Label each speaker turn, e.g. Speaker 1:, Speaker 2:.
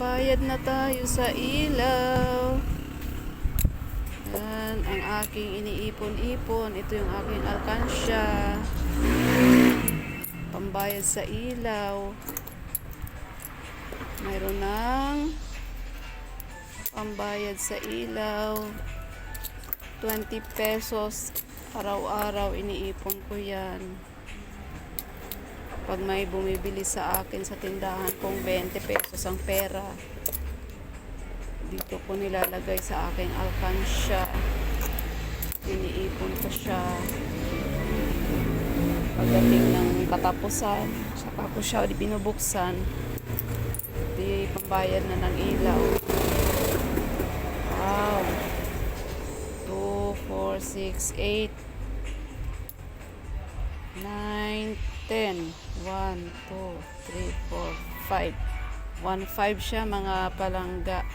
Speaker 1: Bayad na tayo sa ilaw. Yan, ang aking iniipon-ipon. Ito yung aking alkansya. Pambayad sa ilaw. Mayroon ng pambayad sa ilaw. 20 pesos araw-araw iniipon ko yan. Pag may bumibili sa akin sa tindahan kung 20 pesos ang pera, dito ko nilalagay sa aking alkansya. Iniipon ko siya. Pagdating ng katapusan, saka ko siya binubuksan. Di pambayad na ng ilaw. Wow. 2, 4, 6, 8, 9, 10. 1, 2, 3, 4, 5. 1, 5 siya mga palangga.